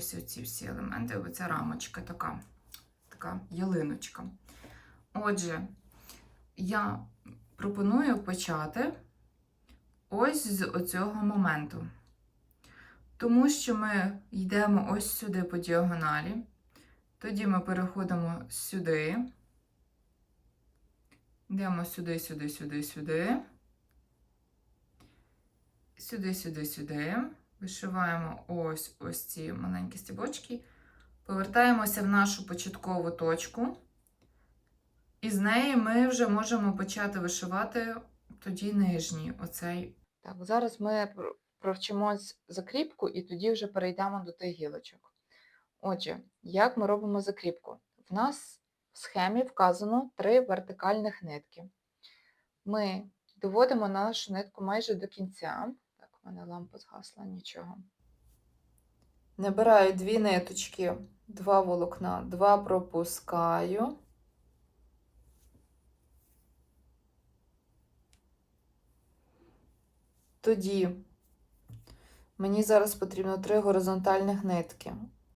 ось ці всі елементи, оця рамочка така, така ялиночка. Отже, я пропоную почати ось з оцього моменту. Тому що ми йдемо ось сюди по діагоналі. Тоді ми переходимо сюди. Йдемо сюди, сюди, сюди, сюди. Сюди, сюди, сюди. Вишиваємо ось ось ці маленькі стібочки. Повертаємося в нашу початкову точку. І з неї ми вже можемо почати вишивати тоді нижній оцей. Так, зараз ми провчимось закріпку і тоді вже перейдемо до тих гілочок. Отже, як ми робимо закріпку? В нас в схемі вказано три вертикальних нитки. Ми доводимо нашу нитку майже до кінця. Мене лампа згасла, нічого. Набираю дві ниточки, два волокна, два пропускаю. Тоді мені зараз потрібно три горизонтальних нитки.